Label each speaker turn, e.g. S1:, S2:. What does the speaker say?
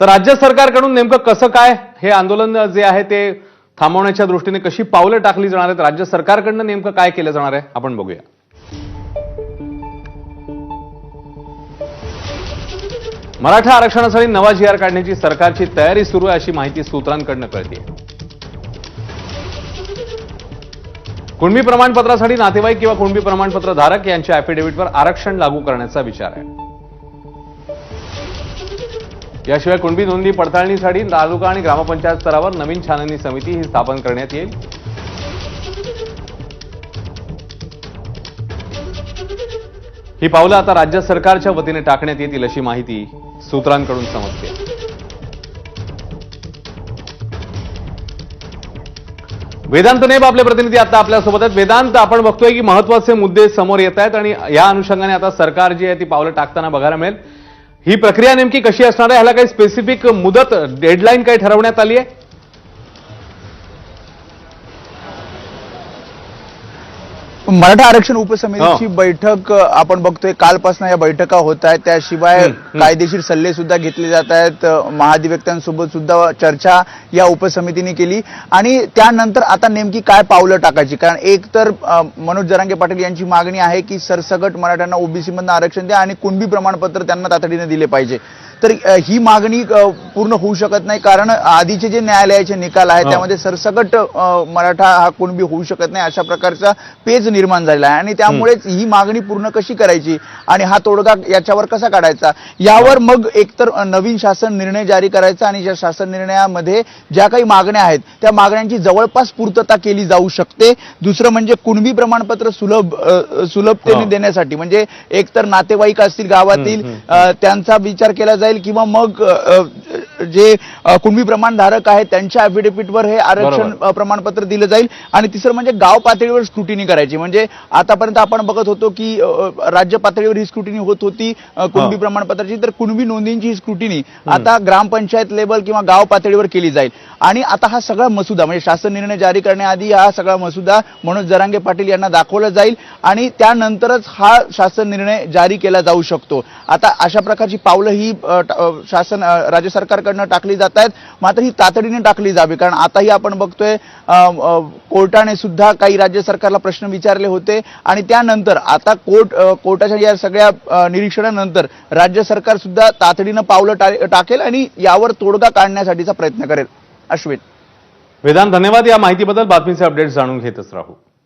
S1: तर राज्य सरकारकडून नेमकं कसं काय हे आंदोलन जे आहे ते थांबवण्याच्या दृष्टीने कशी पावलं टाकली जाणार आहेत? राज्य सरकारकडनं नेमकं काय केलं जाणार आहे? आपण बघूया. मराठा आरक्षणासाठी नवा जी आर काढण्याची सरकारची तयारी सुरू आहे अशी माहिती सूत्रांकडनं कळते कुणबी प्रमाणपत्रासाठी नातेवाईक किंवा कुणबी प्रमाणपत्र धारक यांच्या अॅफिडेव्हिटवर आरक्षण लागू करण्याचा विचार आहे. याशिवाय कुणबी नोंदी पडताळणीसाठी तालुका आणि ग्रामपंचायत स्तरावर नवीन छाननी समिती ही स्थापन करण्यात येईल. ही पावलं आता राज्य सरकारच्या वतीने टाकण्यात येतील अशी माहिती सूत्रांकडून समजते वेदांत नेब आपले प्रतिनिधी आता आपल्यासोबत आहेत. वेदांत आपण बघतोय की महत्त्वाचे मुद्दे समोर येत आहेत आणि या अनुषंगाने आता सरकार जी आहे ती पावलं टाकताना बघायला मिळेल. ही प्रक्रिया नेमकी कशी असणार आहे? ह्याला काही स्पेसिफिक मुदत डेडलाईन काही ठरवण्यात आली आहे?
S2: मराठा आरक्षण उपसमितीची
S1: हो.
S2: बैठक आपण बघतोय कालपासून या बैठका होत आहेत. त्याशिवाय. कायदेशीर सल्ले सुद्धा घेतले जात आहेत. महाधिवक्त्यांसोबत सुद्धा चर्चा या उपसमितीने केली. आणि त्यानंतर आता नेमकी काय पावलं टाकायची? कारण एक तर मनोज जरांगे पाटील यांची मागणी आहे की सरसगट मराठ्यांना ओबीसी मधनं आरक्षण द्या आणि कुणबी प्रमाणपत्र त्यांना तातडीने दिले पाहिजे. तर ही मागणी पूर्ण होऊ शकत नाही. कारण आधीचे जे न्यायालयाचे निकाल आहेत. त्यामध्ये सरसगट अ, मराठा हा कुणबी होऊ शकत नाही अशा प्रकारचा पेज निर्माण झालेला आहे. आणि त्यामुळेच ही मागणी पूर्ण कशी करायची आणि हा तोडगा याच्यावर कसा काढायचा यावर मग एकतर नवीन शासन निर्णय जारी करायचा आणि ज्या शासन निर्णयामध्ये ज्या काही मागण्या आहेत त्या मागण्यांची जवळपास पूर्तता केली जाऊ शकते. दुसरं म्हणजे कुणबी प्रमाणपत्र सुलभ सुलभतेने. देण्यासाठी म्हणजे एकतर नातेवाईक असतील गावातील त्यांचा विचार केला जाईल किंवा मग जे कुणबी प्रमाणधारक आहेत त्यांच्या अफिडेव्हिटवर हे आरक्षण प्रमाणपत्र दिलं जाईल. आणि तिसरं म्हणजे गाव पातळीवर स्क्रुटिनी करायची. म्हणजे आतापर्यंत आपण बघत होतो की राज्य पातळीवर ही स्क्रुटिनी होत होती कुणबी. प्रमाणपत्राची. तर कुणबी नोंदींची ही स्क्रुटिनी आता ग्रामपंचायत लेवल किंवा गाव पातळीवर केली जाईल. आणि आता हा सगळा मसुदा म्हणजे शासन निर्णय जारी करण्याआधी हा सगळा मसुदा मनोज जरांगे पाटील यांना दाखवला जाईल. आणि त्यानंतरच हा शासन निर्णय जारी केला जाऊ शकतो. आता अशा प्रकारची पावलं ही शासन राज्य सरकारकडनं टाकली जात आहेत. मात्र ही तातडीने टाकली जावी. कारण आताही आपण बघतोय कोर्टाने सुद्धा काही राज्य सरकारला प्रश्न विचारले होते. आणि त्यानंतर आता कोर्ट कोर्टाच्या या सगळ्या निरीक्षणानंतर राज्य सरकार सुद्धा तातडीनं पावलं टा- टाकेल आणि यावर तोडगा काढण्यासाठीचा प्रयत्न करेल. अश्विन.
S1: वेदांत धन्यवाद या माहितीबद्दल. बातमीचे अपडेट्स जाणून घेतच राहू.